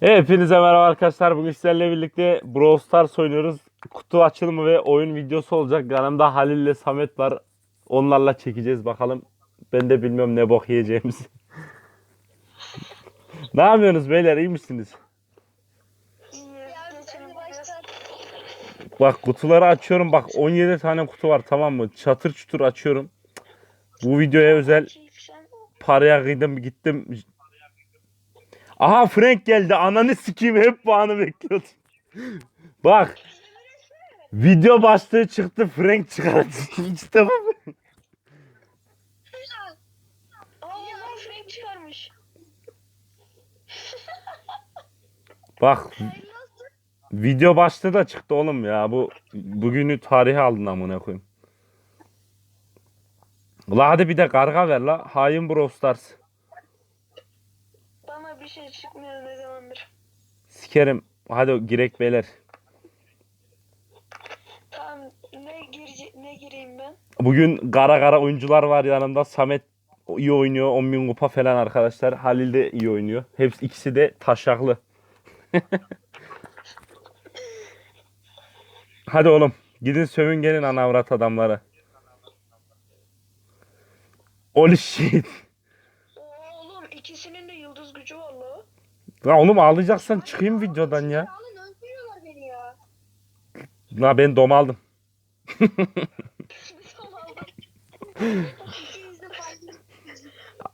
Hepinize merhaba arkadaşlar. Bugün sizlerle birlikte Brawl Stars oynuyoruz. Kutu açılımı ve oyun videosu olacak. Yanımda Halil ile Samet var. Onlarla çekeceğiz bakalım. Ben de bilmiyorum ne bok yiyeceğimizi. ne yapıyorsunuz beyler iyi misiniz? Bak kutuları açıyorum. Bak 17 tane kutu var tamam mı? Çatır çutur açıyorum. Bu videoya özel paraya kıydım gittim. Aha Frank geldi. Ananı sikeyim hep bu bekliyordum. Bak. Video başlığı çıktı Frank çıkardı. işte bu. Aa Frank çıkarmış. Bak. Video başlığı da çıktı oğlum ya. Bu bugünü tarihe aldın amına koyayım. La hadi bir de karga ver la. Hain Brawl Stars. Bir şey çıkmıyor ne zamandır. Sikerim. Hadi girek beyler. Tamam ne girecek ne gireyim ben? Bugün kara kara oyuncular var yanımda. Samet iyi oynuyor. 10.000 kupa falan arkadaşlar. Halil de iyi oynuyor. Hepsi ikisi de taşaklı. Hadi oğlum. Gidin sövün gelin ana avrat adamlara. Holy shit. Oğlum ikisinin de yıldız gücü var la. La oğlum ağlayacaksan çıkayım videodan ya. Alın öldürüyorlar beni ya. La ben dom aldım.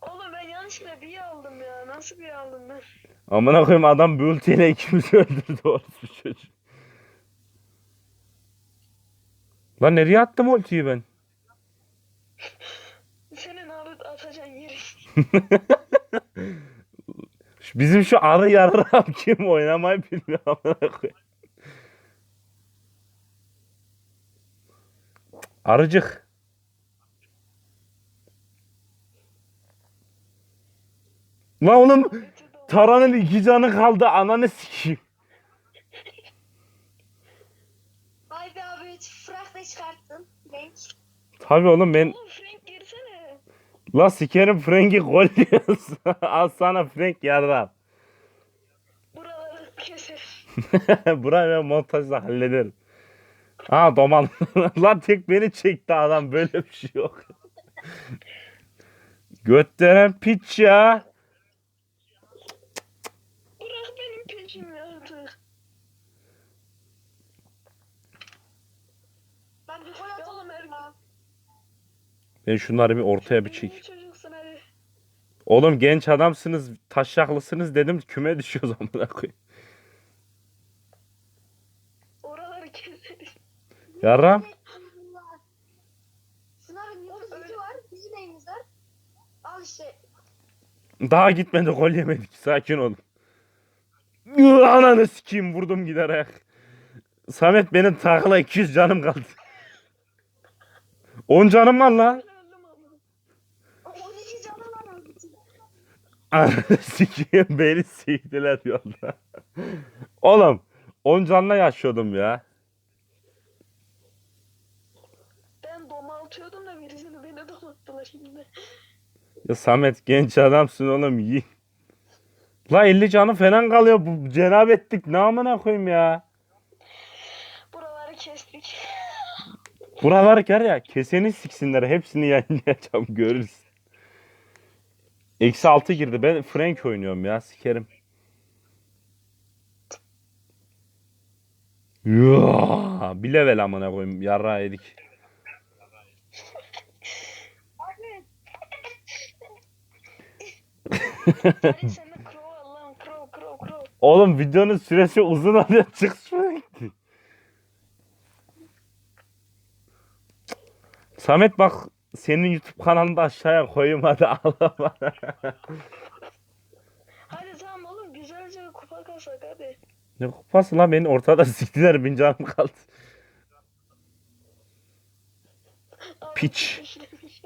Oğlum ben yanlışlıkla bir aldım ya. Nasıl bir aldım ben? Amına koyayım adam bir ultiyle ikimizi öldürdü orası çocuk. Lan nereye attım ultiyi ben? Senin alıp atacağın yeri. Bizim şu arı yarram kim oynamayı bilmiyor amına koyayım. Arıcık. Lan oğlum Tara'nın iki canı kaldı ananı sikeyim. Be abi frak da çıkarttın. Renk. Tabii oğlum ben Oğlum. La sikerim Frank'i gol diyorsun. Al sana Frank yarram. Buraları keser. Burayı ben montajla hallederim. Ha domal. Lan tek beni çekti adam. Böyle bir şey yok. Götteren piç ya. Bırak benim peşimi artık. Ben bir gol Ya atalım oğlum her ya. Ben şunları bir ortaya bir çek. çocuksun hadi. Oğlum genç adamsınız, taşyaklısınız dedim küme düşüyoruz amına koyayım. Oraları keseriz. Yarram. Sınavın gücü var. Bizim neyimiz var? Al işte. Daha gitmedi gol yemedik. Sakin olun. Ananı sikeyim vurdum gider ayak. Samet benim takla 200 canım kaldı. 10 canım var lan. Öldüm ama. O 12 canı var abi. Ananı sikeyim beni siktiler yolda. Oğlum 10 canla yaşıyordum ya. Ben domaltıyordum da birisini beni domalttılar şimdi. Ya Samet genç adamsın oğlum iyi. La 50 canı falan kalıyor bu cenabetlik ne amına koyayım ya. Buraları kestik. Buralar var ya keseni siksinler hepsini yayınlayacağım görürsün. Eksi 6 girdi ben Frank oynuyorum ya sikerim. Ya, bir level amına koyayım yarra yedik. Hadi. Oğlum videonun süresi uzun oluyor çık Frank'ti. Samet bak senin YouTube kanalını da aşağıya koyayım hadi ağlama. Hadi tamam oğlum güzelce kupa kasak hadi. ne kupası lan beni ortada siktiler bin canım kaldı. Piç. işlemiş.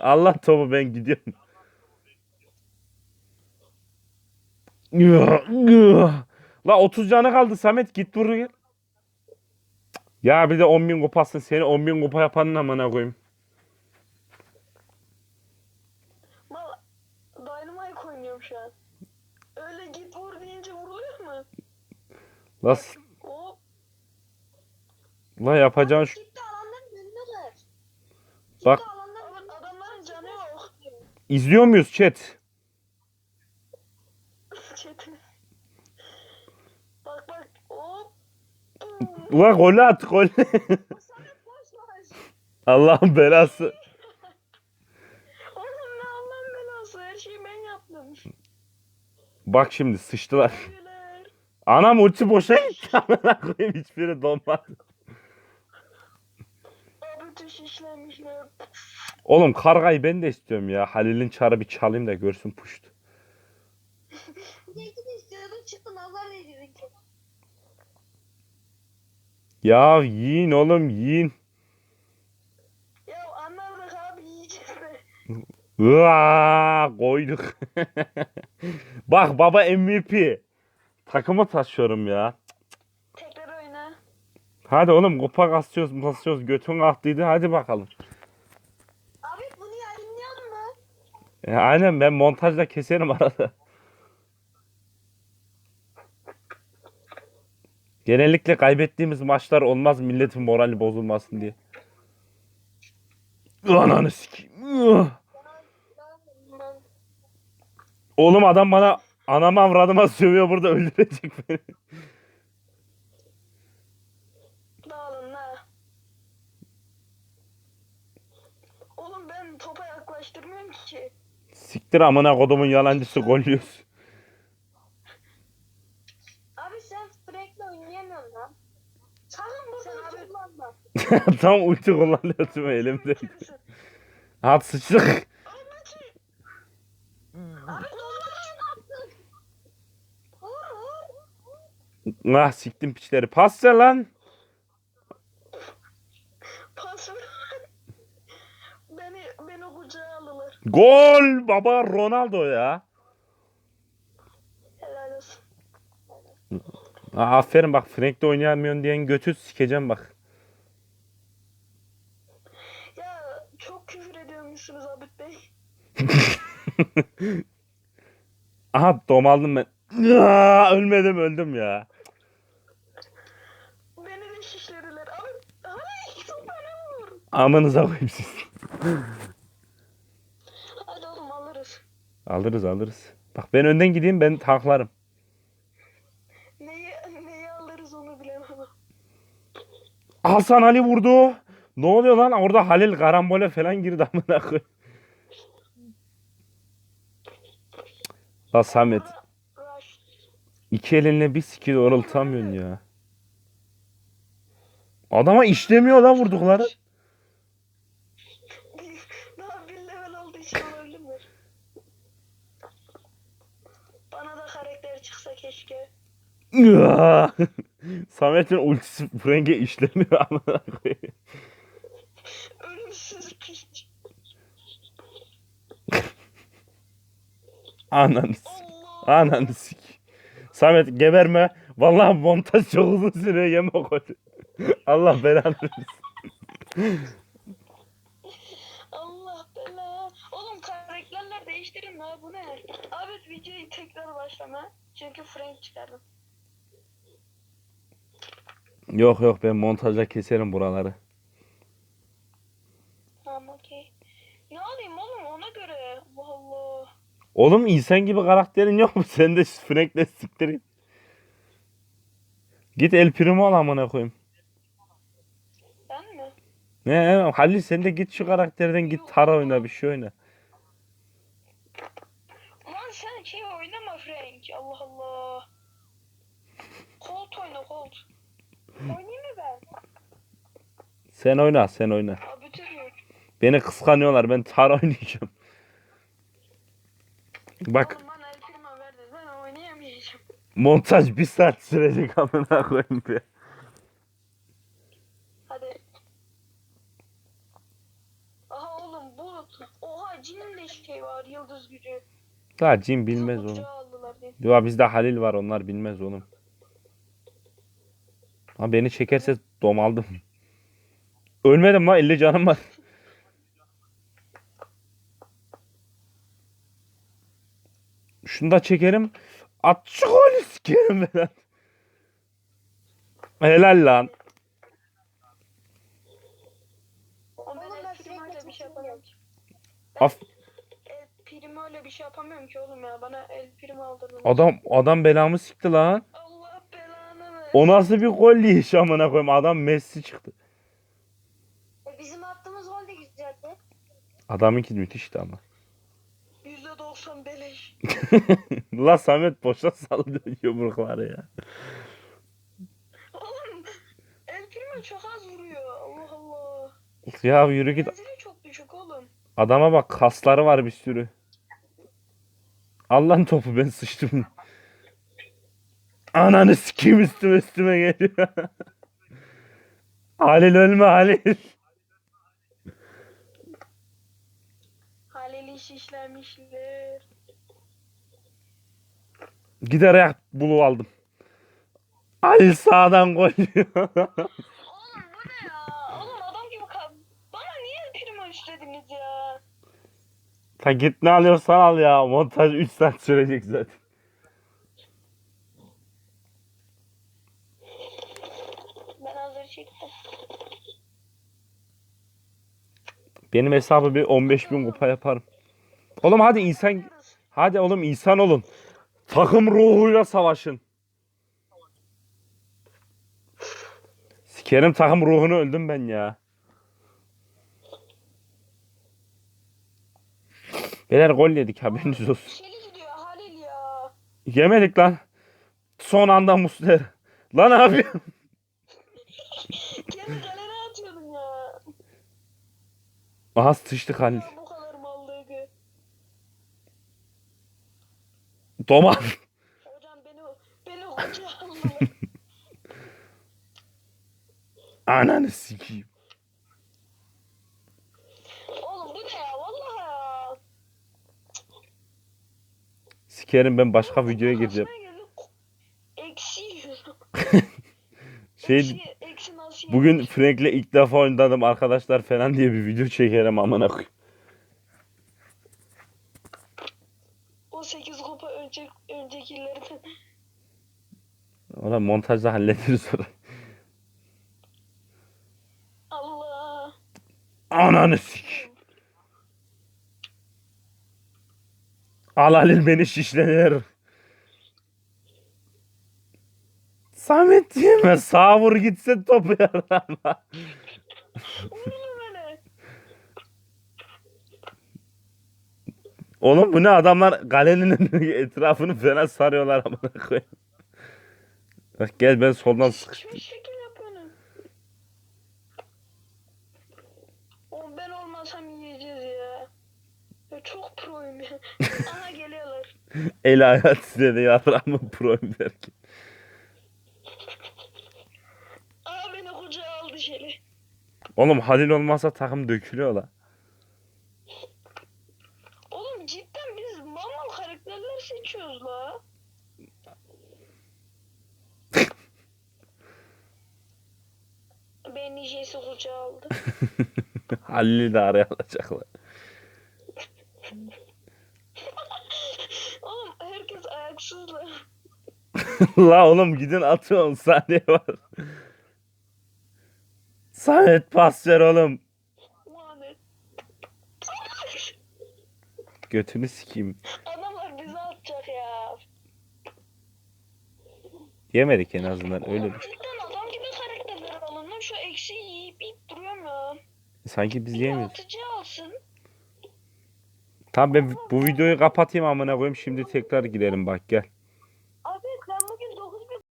Allah topu ben gidiyorum. La 30 canı kaldı Samet git buraya. Ya bir de 10.000 kupasın seni 10.000 kupa yapanın amına koyayım. Şu an. Öyle git vur deyince vur Nasıl? Hop. La yapacağın şu... Gitti Bak. adamların canı yok. İzliyor muyuz chat? Bak bak. Hop. Ulan golü at gol. Allah'ın belası. Oğlum ne Allah'ın belası. Her şeyi ben yaptım. Bak şimdi sıçtılar. Anam ulti boşa gitti. Koyayım hiçbiri donmadı. Oğlum kargayı ben de istiyorum ya. Halil'in çarı bir çalayım da görsün puşt. Ya yiyin oğlum yiyin. Ya anladık abi yiyeceğiz de. Vaa, koyduk. Bak baba MVP. Takımı taşıyorum ya. Tekrar oyna. Hadi oğlum kupa kasıyoruz basıyoruz. Götün kalktıydı hadi bakalım. Abi bunu yayınlayalım mı? E, aynen ben montajda keserim arada. Genellikle kaybettiğimiz maçlar olmaz milletin morali bozulmasın diye. Ananı sikeyim. Ugh. Ben- Oğlum adam bana anama avradıma sövüyor burada öldürecek beni. Dağılın la. Oğlum ben topa yaklaştırmıyorum ki. Siktir amına kodumun yalancısı golüyoruz. Abi sen Frank'le oynayamıyorsun lan. Sakın Sen burada abi- kullanma. Tam ulti kullanıyordum elimde. Kırısın. At sıçtık. Abi dolma kim attı? Vur vur. Ah siktim piçleri. Pas ver lan. Pas beni, beni kucağa aldılar. Gol baba Ronaldo ya. Helal olsun. Aa, aferin bak Frank'te oynayamıyorsun diyen götü sikeceğim bak. Ya çok küfür ediyormuşsunuz Abid Bey. Aha domaldım ben. Aa, ölmedim öldüm ya. Beni de şişlediler. Abi hadi çok Amınıza koyayım siz. Hadi oğlum alırız. Alırız alırız. Bak ben önden gideyim ben tanklarım. Neyi, neyi alırız onu bilemem. Hasan Ali vurdu. Ne oluyor lan? Orada Halil karambole falan girdi amına koy. La Samet. İki elinle bir skill doğrultamıyorsun ya. Adama işlemiyor lan vurdukları. Daha bir level olduğu için olabilir mi? Bana da karakter çıksa keşke. Ya. Samet'in ultisi Frank'e işlemiyor koyayım. Ölümsüz piç. Ananı s- Allah. Ananı sik. Samet geberme. Vallahi montaj çok uzun sürüyor yeme golü. Allah belanı versin. Allah bela. Oğlum karakterler değiştirin ha bu ne? Abi videoyu tekrar başlama. Çünkü Frank çıkardım. Yok yok ben montajda keserim buraları. Tamam okey. Ne alayım oğlum ona göre. Allah Allah. Oğlum insan gibi karakterin yok mu? Sen de Frank'le siktir git. El Primo al amına koyayım. Ben mi? Ne Halil sen de git şu karakterden git Tara oyna bir şey oyna. Lan sen şey oynama Frank. Allah Allah. Colt oyna Colt. Oynayayım mı ben? Sen oyna sen oyna. Abi türlü. Beni kıskanıyorlar ben Tara oynayacağım. Bak Oğlum bana el firma verdi. Ben oynayamayacağım. montaj bir saat sürecek amına koyayım. Hadi. Aha oğlum bu. Oha cinin de şey var yıldız gücü. Daha cin bilmez aldılar diye. Ya bizde Halil var onlar bilmez oğlum. Ha beni çekerse domaldım. Ölmedim lan 50 canım var. Şunu da çekerim. At şu golü sikerim ben. Helal lan. Şey ki. Af El primo öyle bir şey yapamıyorum ki oğlum ya. Bana el primo aldırdın. adam adam belamı sikti lan. O nasıl bir gol yiyiş amına koyayım. Adam Messi çıktı. E, bizim attığımız gol de güzeldi. Adamınki müthişti ama. %90 beleş. La Samet boşa saldı yumrukları ya. Oğlum el primo çok az vuruyor. Allah Allah. Ya yürü git. Çok düşük oğlum. Adama bak kasları var bir sürü. Allah'ın topu ben sıçtım. Ananı sikeyim üstüme üstüme geliyor. Halil ölme Halil. Halil iş işlemişler. Gider ayak bulu aldım. Halil sağdan gol yiyor. Oğlum bu ne ya? Oğlum adam gibi kal. Bana niye primo istediniz ya? Ta git ne alıyorsan al ya. Montaj 3 saat sürecek zaten. Benim hesabı bir 15 bin kupa yaparım. Oğlum hadi insan hadi oğlum insan olun. Takım ruhuyla savaşın. Sikerim takım ruhunu öldüm ben ya. Beyler gol yedik haberiniz olsun. Ya. Yemedik lan. Son anda Muslera. Lan abi. Aha sıçtık Halil. Bu kadar mallığı. Domar. Hocam beni beni hoca aldılar. Ananı sikeyim. Oğlum bu ne ya? Vallahi ya. Sikerim ben başka videoya gireceğim. Eksi. Şey eksi, Bugün Frank'le ilk defa oynadım arkadaşlar falan diye bir video çekerim amına koyayım. O 8 kupa önce, öncekilerden. Ona montajda hallederiz orayı. Allah. Ananı sik. Al Halil beni şişlenir. Samet yeme sağ vur gitse topu beni. Oğlum bu ne adamlar kalenin etrafını falan sarıyorlar amına koyayım. Bak gel ben soldan sıkış. Hiçbir şekil yapıyorsun. Oğlum ben olmasam yiyeceğiz ya. ya çok proyum ya. Aha geliyorlar. El ayağı titredi yarramın proyum derken. Aa beni kucağa aldı Şeli. Oğlum Halil olmazsa takım dökülüyor la. Oğlum cidden biz mal mal karakterler seçiyoruz la. Beni Jesse kucağa aldı. Halil'i de araya alacaklar. Oğlum herkes ayaksız la. La oğlum gidin atın 10 saniye var. Samet pas ver oğlum. Lanet. Götünü sikeyim. Adamlar bizi atacak ya. Yemedik en azından öyle bir. Cidden adam gibi karakterler alın lan. Şu eksi yiyip yiyip duruyorum ya. Sanki biz Bir atıcı alsın. Tamam ben bu videoyu kapatayım amına koyayım şimdi tekrar girelim bak gel.